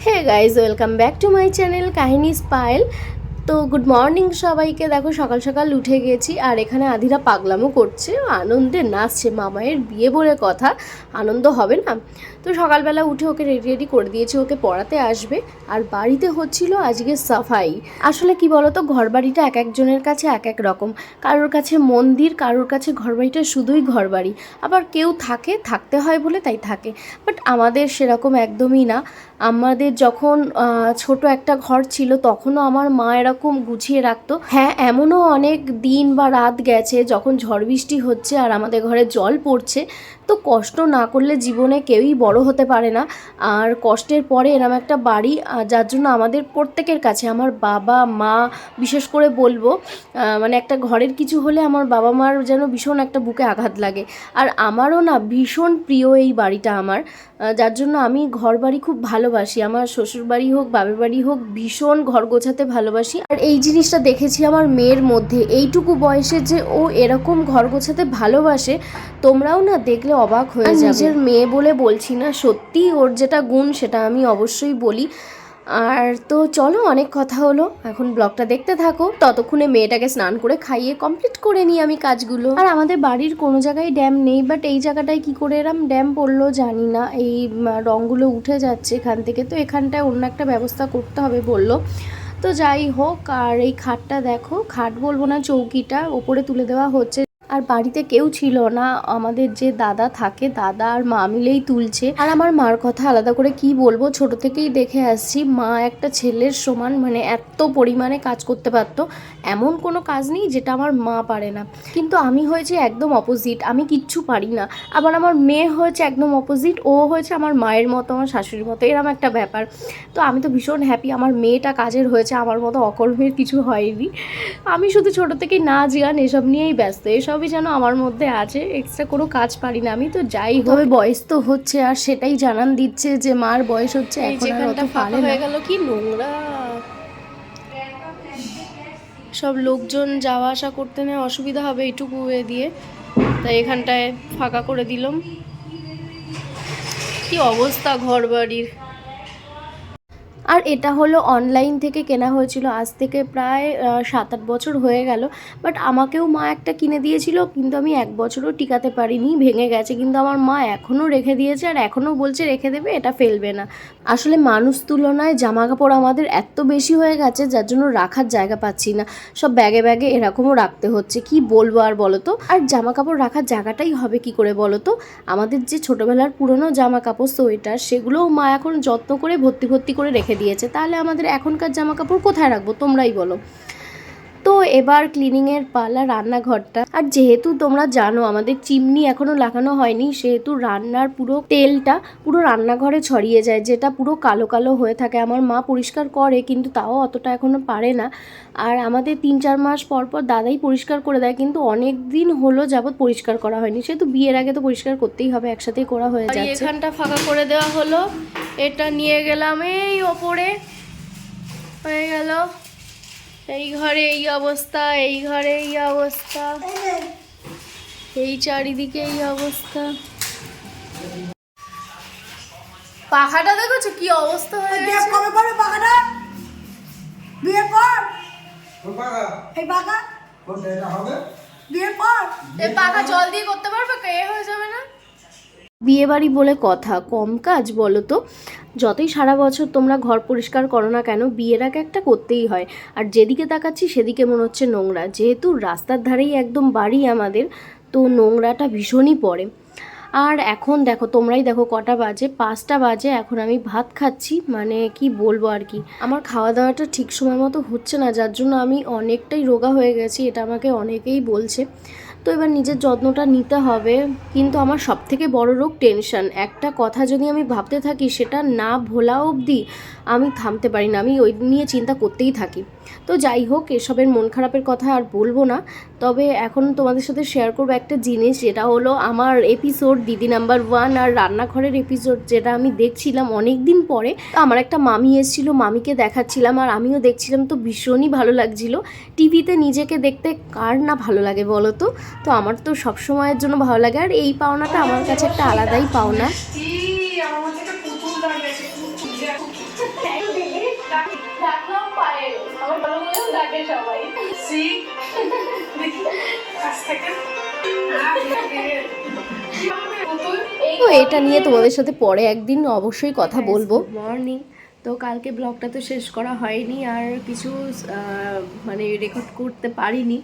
Hey guys welcome back to my channel কাহিনী স্পাইল তো গুড মর্নিং সবাইকে। দেখো সকাল সকাল উঠে গেছি আর এখানে আধিরা পাগলামও করছে। আনন্দে নাচছে, মামায়ের বিয়ে বলে কথা। আনন্দ হবে না। তো সকালবেলা উঠে ওকে রেডি রেডি করে দিয়েছি, ওকে পড়াতে আসবে। আর বাড়িতে হচ্ছিল আজকে সাফাই। আসলে কি বলতো ঘর বাড়িটা এক একজনের কাছে এক এক রকম। কারোর কাছে মন্দির, কারোর কাছে ঘর বাড়িটা শুধুই ঘর বাড়ি আবার কেউ থাকে, থাকতে হয় বলে তাই থাকে। বাট আমাদের সেরকম একদমই না। আমাদের যখন ছোট একটা ঘর ছিল, তখনও আমার মা এরকম গুছিয়ে রাখতো। হ্যাঁ এমনও অনেক দিন বা রাত গেছে যখন ঝড় বৃষ্টি হচ্ছে আর আমাদের ঘরে জল পড়ছে। তো কষ্ট না করলে জীবনে কেউই বড় হতে পারে না। আর কষ্টের পরে এরম একটা বাড়ি যার জন্য আমাদের প্রত্যেকের কাছে, আমার বাবা, মা, বিশেষ করে বলব মানে একটা ঘরের কিছু হলে আমার বাবা মার যেন ভীষণ একটা বুকে আঘাত লাগে। আর আমারও না ভীষণ প্রিয় এই বাড়িটা আমার যার জন্য আমি ঘর বাড়ি খুব ভালোবাসি। আমার শ্বশুর বাড়ি হোক বাবার বাড়ি হোক, ভীষণ ঘর গোছাতে ভালোবাসি। আর এই জিনিসটা দেখেছি আমার মেয়ের মধ্যে, এইটুকু বয়সে যে ও এরকম ঘর গোছাতে ভালোবাসে, তোমরাও না দেখলে অবাক হয়ে যাবে। নিজের মেয়ে বলে বলছি না সত্যি ওর যেটা গুণ সেটা আমি অবশ্যই বলি। আর তো চলো অনেক কথা হলো। এখন ব্লগটা দেখতে থাকো। ততক্ষণে মেয়েটাকে স্নান করে খাইয়ে কমপ্লিট করে নিই আমি কাজগুলো। আর আমাদের বাড়ির কোনো জায়গায় ড্যাম নেই বাট এই জায়গাটায় কি করে এরম ড্যাম পড়ল জানি না। এই রঙগুলো উঠে যাচ্ছে এখান থেকে। তো এখানটায় অন্য একটা ব্যবস্থা করতে হবে বলল। তো যাই হোক আর এই খাটটা দেখো। খাট বলব না চৌকিটা। ওপরে তুলে দেওয়া হচ্ছে। আর বাড়িতে কেউ ছিল না। আমাদের যে দাদা থাকে, দাদা আর মা মিলেই তুলছে। আর আমার মার কথা আলাদা করে কি বলব? ছোট থেকেই দেখে আসছি, মা একটা ছেলের সমান মানে এত পরিমাণে কাজ করতে পারতো। এমন কোনো কাজ নেই যেটা আমার মা পারে না। কিন্তু আমি হয়েছে একদম অপোজিট আমি কিচ্ছু পারি না। আবার আমার মেয়ে হয়েছে একদম অপোজিট ও হয়েছে আমার মায়ের মতো, আমার শাশুড়ির মতো, এরম একটা ব্যাপার। তো আমি তো ভীষণ হ্যাপি আমার মেয়েটা কাজের হয়েছে, আমার মতো অকর্মের কিছু হয়নি। আমি শুধু ছোট থেকে নাচ গান এসব নিয়েই ব্যস্ত এসবই যেন আমার মধ্যে আছে এক্সট্রা কোনো কাজ পারি না আমি তো যাই হবে বয়স তো হচ্ছে আর সেটাই জানান দিচ্ছে যে মার বয়স হচ্ছে এখন আর অত পারে হয়ে গেল কি নোংরা। সব লোকজন যাওয়া আসা করতে না অসুবিধা হবে এইটুকু এ দিয়ে তাই এখানটায় ফাঁকা করে দিলাম। কি অবস্থা ঘর বাড়ির আর এটা হলো অনলাইন থেকে কেনা হয়েছিল। আজ থেকে প্রায় সাত আট বছর হয়ে গেল। বাট আমাকেও মা একটা কিনে দিয়েছিল, কিন্তু আমি এক বছরও টিকাতে পারিনি, ভেঙে গেছে। কিন্তু আমার মা এখনও রেখে দিয়েছে আর এখনও বলছে রেখে দেবে, এটা ফেলবে না। আসলে মানুষ তুলনায় জামা কাপড় আমাদের এত বেশি হয়ে গেছে, যার জন্য রাখার জায়গা পাচ্ছি না। সব ব্যাগে ব্যাগে এরকমও রাখতে হচ্ছে। কি বলব আর বলো তো? আর জামা কাপড় রাখার জায়গাটাই হবে কি করে বলো তো? আমাদের যে ছোটোবেলার পুরনো জামা কাপড় সোয়েটার, সেগুলোও মা এখন যত্ন করে, ভর্তি ভর্তি করে রেখে দিয়েছে তাহলে আমাদের এখনকার জামা কাপড় কোথায় রাখব? তোমরাই বলো। তো এবার ক্লিনিংয়ের পালা রান্নাঘরটা। আর যেহেতু তোমরা জানো আমাদের চিমনি এখনও লাগানো হয়নি সেহেতু রান্নার পুরো তেলটা পুরো রান্নাঘরে ছড়িয়ে যায় যেটা পুরো কালো কালো হয়ে থাকে। আমার মা পরিষ্কার করে কিন্তু তাও অতটা এখনও পারে না। আর আমাদের তিন চার মাস পর পর দাদাই পরিষ্কার করে দেয় কিন্তু অনেক দিন হলো যাবৎ পরিষ্কার করা হয়নি। সেহেতু বিয়ের আগে তো পরিষ্কার করতেই হবে একসাথেই করা হয়ে যাচ্ছে। এখানটা ফাঁকা করে দেওয়া হলো। এটা নিয়ে গেলাম এই ওপরে। হয়ে গেল। এই ঘরে এই অবস্থা এই ঘরে এই অবস্থা। এই চারিদিকে এই অবস্থা। পাখাটা দেখেছ কি অবস্থা হয়ে বিয়ে গেছে? কবে করবে পাকাটা বিয়ে পাকা? এই পাকা কোনটা এটা বিয়ে কর এই পাখা জল দিয়ে করতে পারবে? কে হয়ে যাবে না? বিয়ে বাড়ি বলে কথা কম কাজ বলো তো। যতই সারা বছর তোমরা ঘর পরিষ্কার করো না কেন, বিয়ের আগে একটা করতেই হয়। আর যেদিকে তাকাচ্ছি, সেদিকে মনে হচ্ছে নোংরা। যেহেতু রাস্তার ধারেই একদম বাড়ি আমাদের, তো নোংরাটা ভীষণই পড়ে। আর এখন দেখো, তোমরাই দেখো কটা বাজে, পাঁচটা বাজে, এখন আমি ভাত খাচ্ছি মানে কি বলব আর কি। আমার খাওয়া দাওয়াটা ঠিক সময় মতো হচ্ছে না, যার জন্য আমি অনেকটাই রোগা হয়ে গেছি, এটা আমাকে অনেকেই বলছে। তো এবার নিজের যত্নটা নিতে হবে। কিন্তু আমার সব থেকে বড় রোগ টেনশন একটা কথা যদি আমি ভাবতে থাকি, সেটা না ভোলা অবধি আমি থামতে পারি না। আমি ওই নিয়ে চিন্তা করতেই থাকি। তো যাই হোক, এসবের মন খারাপের কথা আর বলব না। তবে এখন তোমাদের সাথে শেয়ার করব একটা জিনিস, যেটা হলো আমার এপিসোড দিদি নাম্বার ওয়ান আর রান্নাঘরের এপিসোড যেটা আমি দেখছিলাম অনেক দিন পরে। আমার একটা মামি এসেছিল, মামিকে দেখাচ্ছিলাম আর আমিও দেখছিলাম, তো ভীষণই ভালো লাগছিল। টিভিতে নিজেকে দেখতে কার না ভালো লাগে বলো তো? তো আমার তো সব সময়ের জন্য ভালো লাগে। আর এই পাওনাটা আমার কাছে একটা আলাদাই পাওনা। তো এটা নিয়ে তোমাদের সাথে পরে একদিন অবশ্যই কথা বলব। মর্নিং তো কালকে ব্লগটা তো শেষ করা হয়নি আর কিছু মানে রেকর্ড করতে পারিনি।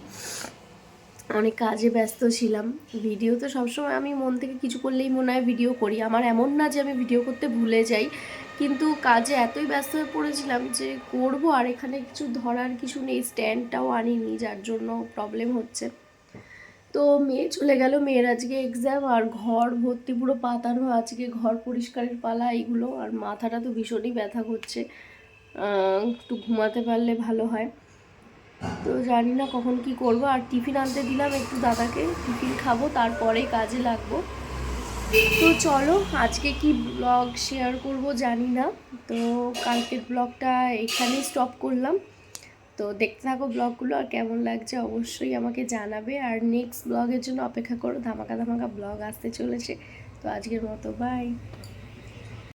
অনেক কাজে ব্যস্ত ছিলাম। ভিডিও তো সবসময় আমি মন থেকে কিছু করলেই মনে হয় ভিডিও করি। আমার এমন না যে আমি ভিডিও করতে ভুলে যাই। কিন্তু কাজে এতই ব্যস্ত হয়ে পড়েছিলাম যে করব আর এখানে কিছু ধরার কিছু নেই। স্ট্যান্ডটাও আনিনি, যার জন্য প্রবলেম হচ্ছে। তো মেয়ে চলে গেল। মেয়ের আজকে এক্সাম আর ঘর ভর্তি পুরো পাতানো। আজকে ঘর পরিষ্কারের পালা, এইগুলো। আর মাথাটা তো ভীষণই ব্যথা করছে। একটু ঘুমাতে পারলে ভালো হয়। তো জানি না কখন কি করব। আর টিফিন আনতে দিলাম একটু দাদাকে, টিফিন খাব তারপরেই কাজে লাগবো। তো চলো, আজকে কি ব্লগ শেয়ার করব জানি না। তো কালকের ব্লগটা এখানেই স্টপ করলাম। তো দেখতে থাকো ব্লগগুলো আর কেমন লাগছে অবশ্যই আমাকে জানাবে। আর নেক্সট ব্লগের জন্য অপেক্ষা করো, ধামাকা ধামাকা ব্লগ আসতে চলেছে। তো আজকের মতো বাই